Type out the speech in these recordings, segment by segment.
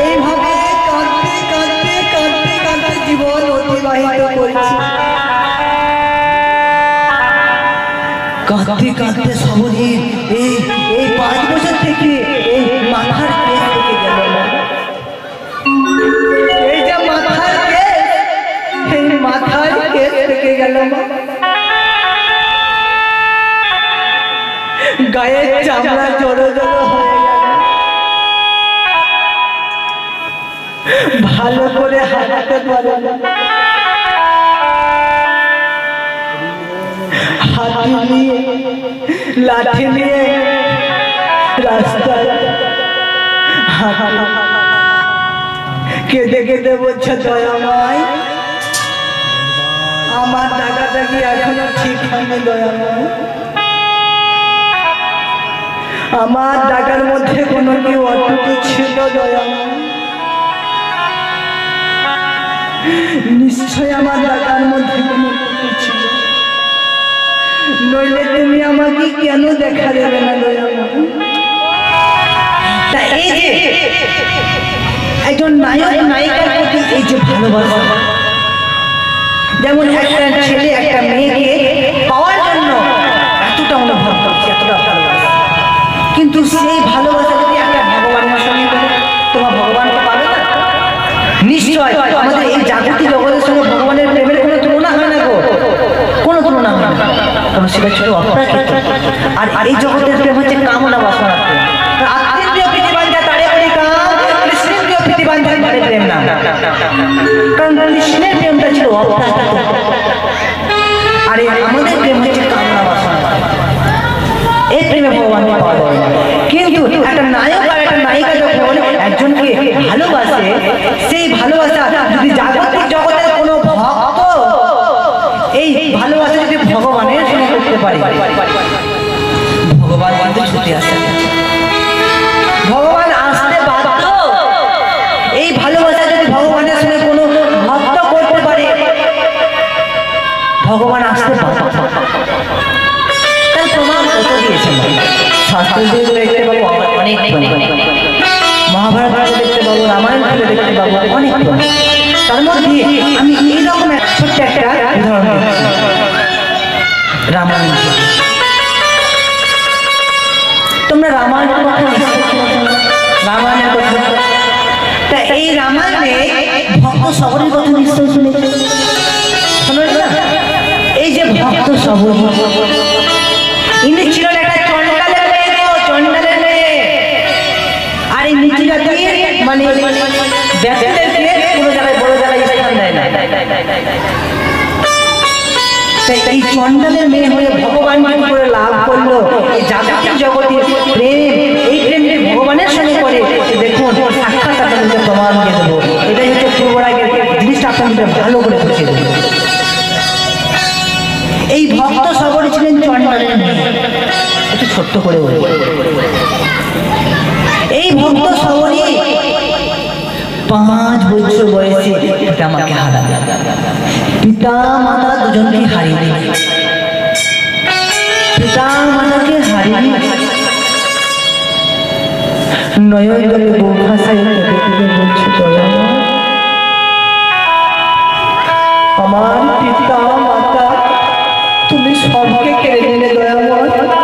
এইভাবে কাঁদতে কাঁদতে কাঁদতে জীবন অতিবাহিত করছি। কাঁদতে এই পাঁচ বছর থেকে এই মাথার এই যে মাথার কেস, এই মাথার কেস থেকে গেল। গায়ের চামড়া জড়ো জড়ো হয়ে ভালো করে হাঁটতে পারে হাতি নিয়ে, লাঠি নিয়ে রাস্তায়। কেঁদে কেঁদে বলছে দয়াময় আমার টাকাটা কি এখনও ঠিক হয়নি দয়াময় আমার টাকার মধ্যে কোনো কি অটুকু ছিল দয়াময় নিশ্চয় আমার টাকার মধ্যে কোনো ছিল। নইলে তুমি আমাকে কেন দেখা দেবে না একজন এই যে যেমন একটা ছেলে, একটা মেয়েকে পাওয়ার জন্য এতটা অনুভব করছে, এতটা ভালোবাসা। কিন্তু সেই ভালোবাসা যদি একটা ভগবানের সঙ্গে তোমার ভগবানকে নিশ্চয়, আমাদের এই জাগতিক জগতের সঙ্গে ভগবানের প্রেমের কোনো তুলনা হয় না গো। কোনো তুলনা হয় না। কারণ সেটা ছিল অপ্রাকৃত। আর এই জগতের প্রেম হচ্ছে কামনা বাসনা। কারণ কৃষ্ণের প্রেমটা ছিল অপ্রাকৃত। আর আমাদের প্রেম হচ্ছে কামনা বাসনা এই প্রেমে ভগবানকে পাওয়া যায় না। কিন্তু একটা নায়ক আর একটা নায়িকা যখন একজনকে ভালোবাসে, সেই ভালোবাসা যদি জাগতিক জগতের কোনো ভক্ত এই ভালোবাসা যদি ভগবানের সঙ্গে করতে পারে, ভগবান আসে ভগবান আসতে বাধ্য এই ভালোবাসা যদি ভগবানের সঙ্গে কোনো ভক্ত করতে পারে, ভগবান দিয়েছেন শাস্ত্র দিয়ে দেখতে পাবো অনেক মহাভারত দেখতে পাবো রামায়ণ থেকে দেখতে পাবো, অনেক তার মধ্যে আমি এইরকম ছোট্ট একটা উদাহরণ রামায়ণ। তোমরা নিশ্চয়ই রামায়ণের কথা। তা এই রামায়ণে ভক্ত সবরের কথা নিশ্চয় শুনেছো। এই যে ভক্ত সবর ইনি ছিলেন মানে এই চন্ডালের মেয়ে হয়ে ভগবান করে লাভ করল। এই জগতের প্রেম, এই প্রেম যে ভগবানের সঙ্গে করে দেখুন, সাক্ষাৎ আপনাদের প্রমাণ দিয়ে দেবো। এটাই হচ্ছে পূর্বরাগের জিনিসটা আপনাদের ভালো করে বুঝিয়ে দেবো। এই ভক্ত সবর ছিলেন চন্ডালের মেয়ে। একটু ছোট্ট করে বলব পাঁচ বছর বয়সে পিতা মাকে হারাবে পিতা মাতা দুজনকে হারিয়ে পিতা মাতাকে হারিয়ে আমার পিতা মাতা, তুমি সবকে কেড়ে নিলে দয়াময়।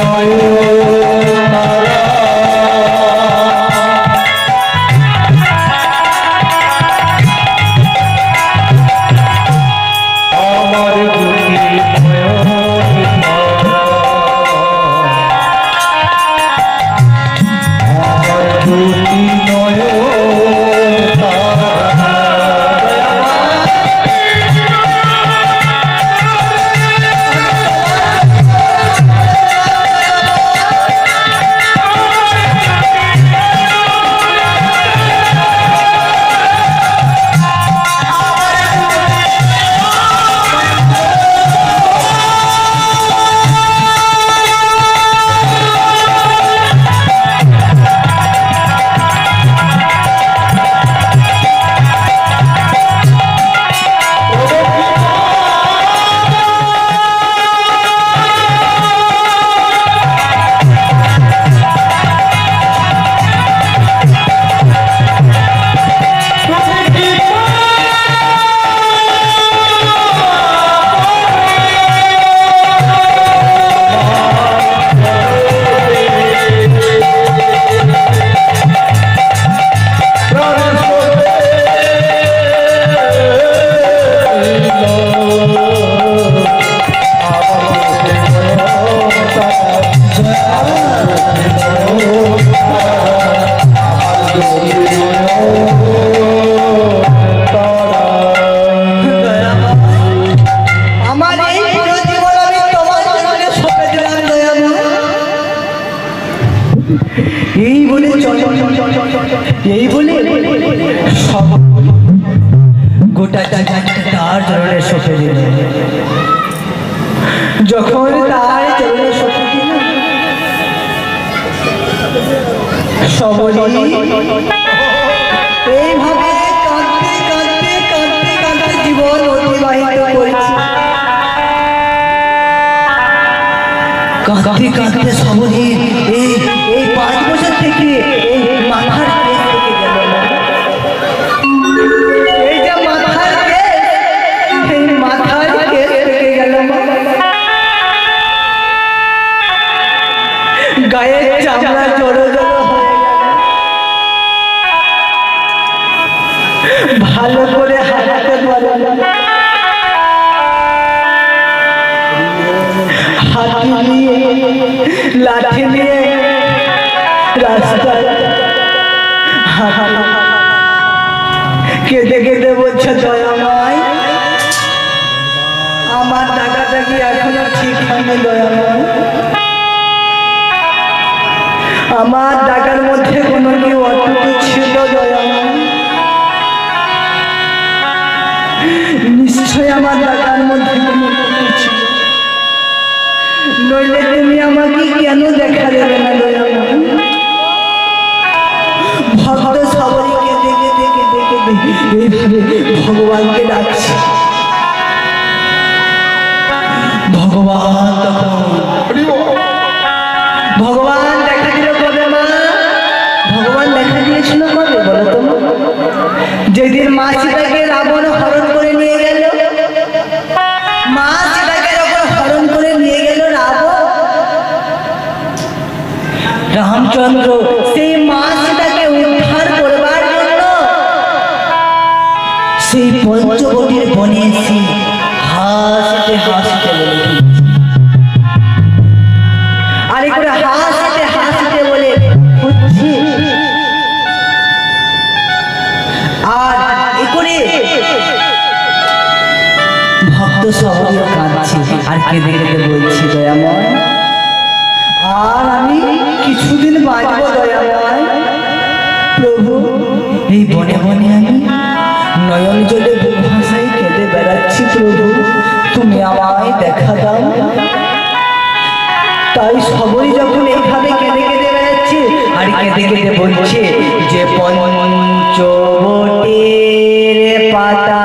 আমার কাঁদতে কাঁদতে সবরি লাঠি নিয়ে রাস্তায় কেঁদে কেঁদে বলছে দয়াময় আমার টাকাটা কি এখনও ঠিক হয়নি দয়াময় আমার টাকার মধ্যে কোনো কি অটুকু ছিল দয়াময় নিশ্চয় আমার নইলে তুমি আমাকে কেন দেখা দেবে না সবাই আর কিছুদিন বাঁচবো, দয়াময়। ভাসাই কেঁদে বেড়াচ্ছি, প্রভু। তুমি আমায় দেখা দাও। তাই সবাই যখন এইভাবে কেঁদে কেঁদে বেড়াচ্ছে, আর কেঁদে বলছে, যে পঞ্চবটের পাতা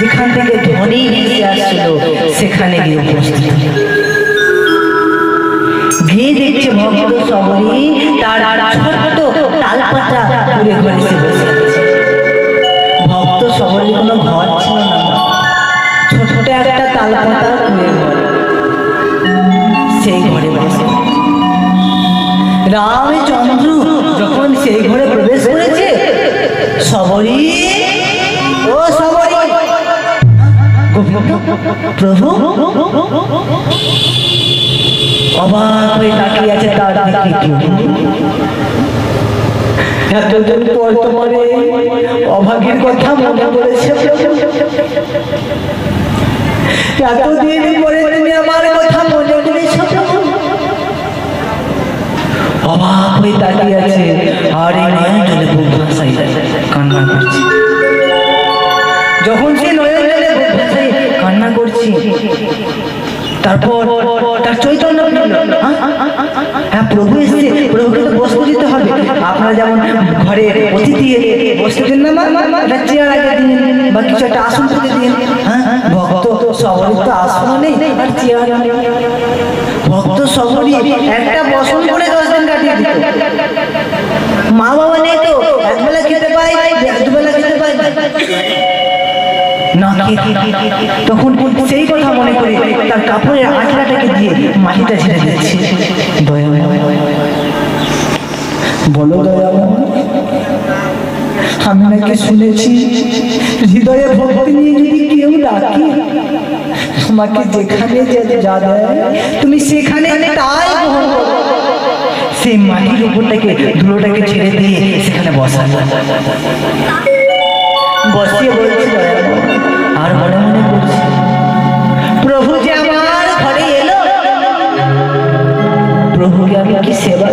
যেখান থেকে ধ্বনি ভেসে আসছিল, সেখানে গিয়ে উপস্থিত গিয়ে দেখছে ভক্ত সবরই তার ছোট্ট তালপাতা ঘরে আছে ভক্ত সবরই কোনো ঘর ছিল না। ছোট্ট একটা তালপাতা পুরে ঘর। সেই ঘরে বসে। রামচন্দ্র যখন সেই ঘরে প্রবেশ করেছে সবরই। ও সবরই। প্রভু, অবাক হয়ে তাকিয়ে আছে তার দিকে। এতদিন পর তোমার অভাগীর কথা মনে পড়েছে। এতদিন পরে তুমি আমার কথা মনে করেছ অবাক হয়ে তাকিয়ে আছে আর এই নয়ন জলে বুক তারপর তার চৈতন্য হ্যাঁ? প্রভু প্রভুকে তো বসতে দিতে হবে আপনারা যেমন ঘরে অতিথি বসতে দিন না একটা চেয়ার আগে দিন, বা কিছু একটা আসন পেতে দিন হ্যাঁ ভক্ত সবারই তো আসন নেই, আর চেয়ার। ভক্ত সবরই একটা বসন করে দশ দিন মা বাবা নেই তো, একবেলা খেতে পাই দুবেলা খেতে পাই তখন সেই কথা মনে করে তার কাপড়ের আঁচড়াটাকে দিয়ে মাটিটা ছেড়ে দিচ্ছে। বলো দয়াময় আমি নাকি শুনেছি হৃদয়ে ভক্তি নিয়ে যদি কেউ ডাকে, তোমাকে যেখানে যে দেয়, তুমি সেখানে তাই সেই মাটির উপরটাকে, ধুলোটাকে ছেড়ে দিয়ে সেখানে বসা। বসিয়ে বলছি আর মনে মনে বলছি, প্রভু যে আমার ঘরে এলো, প্রভুকে আমি কি সেবা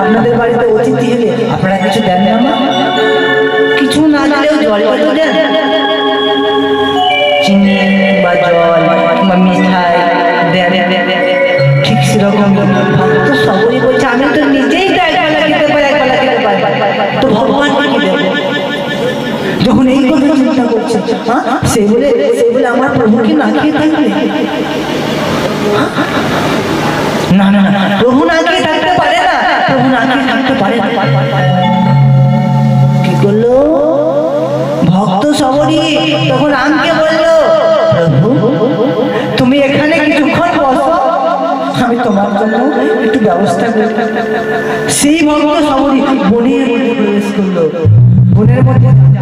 আপনাদের বাড়িতে অতিথি হলে আপনারা কিছু দেন না? কিছু না দিলেও জল তো দেন? চিনি বা জল কিংবা মিঠাই দেন। ঠিক সেরকম ভক্ত সবরই বলছে। আমি তো নিজেই তো একবেলা খেতে পারি একবেলা খেতে পারি তো ভগবান যখন এই কথা চিন্তা করছে হ্যাঁ? সে বলে সে বলে, আমার প্রভুকে না খেয়ে থাকবে? না না প্রভু না খেয়ে থাকতে পারে না। প্রভু না খেয়ে থাকতে পারে না। কি করল? ভক্ত সবরই তখন আমকে বলল, প্রভু, তুমি এখানে কিছুক্ষণ বসো। আমি তোমার জন্য একটু ব্যবস্থা সেই ভক্ত সবরই বনের মধ্যে প্রবেশ করল। বনের মধ্যে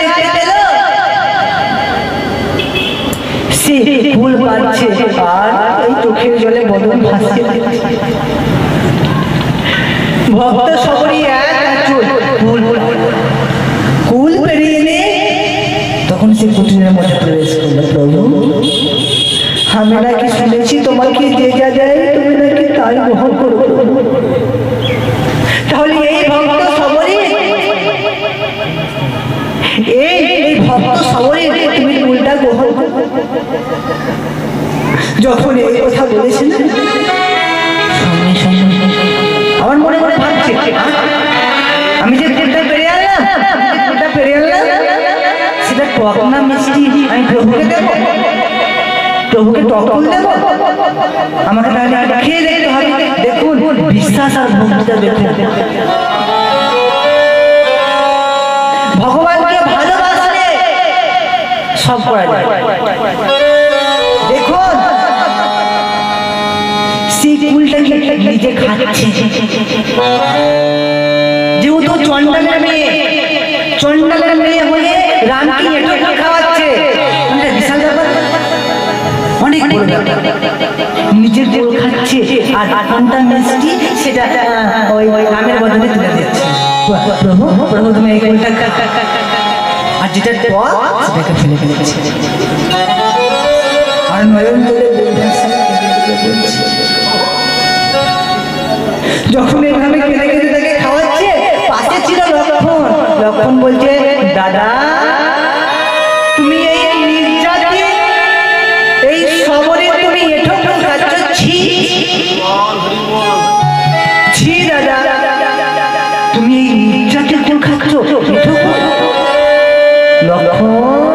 দেখতে সে ফুল পাচ্ছে, আর এই চোখের জলে ভক্ত সবরই এক আঁচল কুল কুল পেরিয়ে এনে তখন সে কুটিরের মধ্যে প্রবেশ করল, প্রভু আমি নাকি শুনেছি তোমাকে যে যা দেয়, তুমি নাকি তাই গ্রহণ করো? যখন এই কথা বলেছেন আমার মনে মনে ভাবছে, আমি যে দুধটা পেরিয়ে আনলাম দুধটা পেরিয়ে আনলাম, সেটা টক না মিষ্টি, আমি প্রভুকে দেব? প্রভুকে টকল দেব? আমাকে তাহলে খেয়ে দেখতে হবে। দেখুন, বিশ্বাস আর ভক্তিটা দেখুন। ভগবানকে ভালোবাসলে সব করা যায়। সেই কুলটাকে নিজে খাচ্ছে। যেহেতু চন্ডালের মেয়ে চন্ডালের মেয়ে হয়ে এটুকু খাওয়াচ্ছে। বিশাল ব্যাপার। অনেক নিজের গোল খাচ্ছে আর কোনটা মিষ্টি সেটা ওই রামের বদলে তুলে দিচ্ছে। প্রভু প্রভু তুমি এই গোলটা। আর যেটা সেটাকে ফেলে ফেলেছে আর নয়ন তুলে। যখন এভাবে কেটে কেটে তাকে খাওয়াচ্ছে, পাশে ছিল লক্ষণ। লক্ষণ বলছে, দাদা, তুমি এই নির্যাতি এই সবরে তুমি ছি ছি, দাদা। তুমি এই নির্যাতি খাচ্ছ এঠো লক্ষণ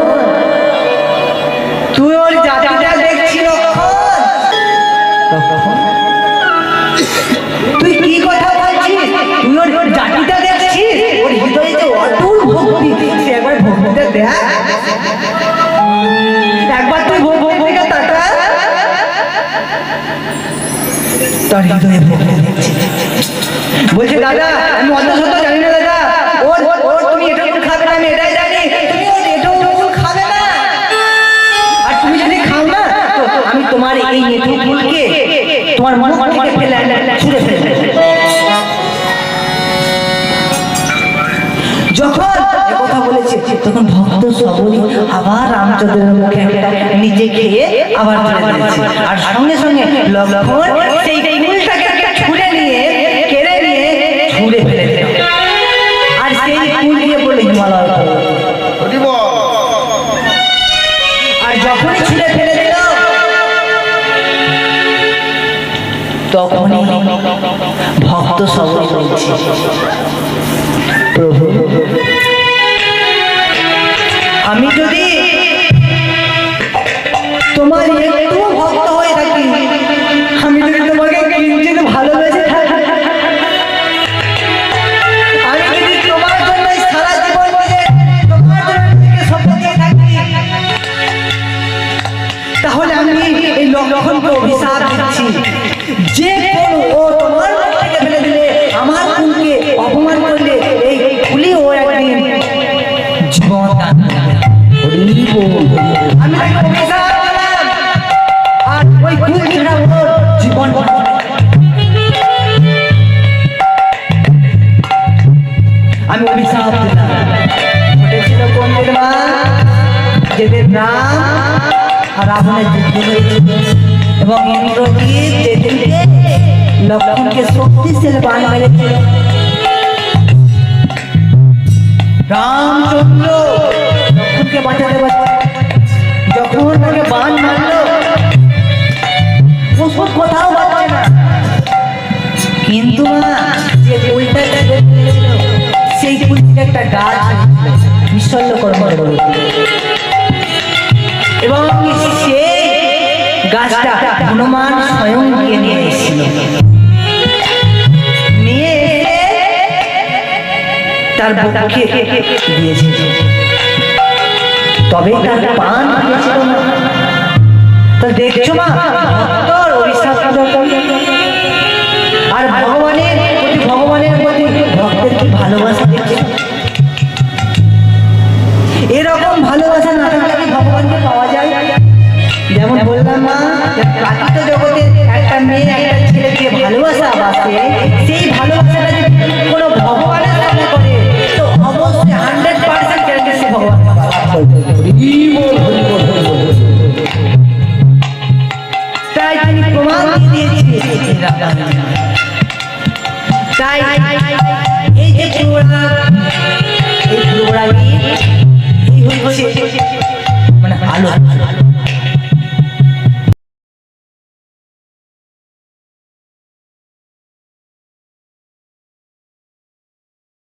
বলছে, দাদা, আমি অত শত জানি না, দাদা। যখন কথা বলেছে, তখন ভক্ত সবরই আবার রামচন্দ্রের মুখে নিজে খেয়ে আবার আর সঙ্গে সঙ্গে লক্ষণ সেই ভক্ত আমি যদি রাবণের যুদ্ধ এবং ইন্দ্রজিৎ লক্ষণকে শক্তিশালী বান মেরেছিল রামচন্দ্র লক্ষণকে বান মারলো কোথাও কিন্তু সেই ফুল একটা গাছ বিশ্বল্য কর্ম এবং সেই গাছটা হনুমান স্বয়ং গিয়ে নিয়ে এসেছিল। নিয়ে তার বুকে দিয়েছিল। তবে তার পান তো দেখছ মা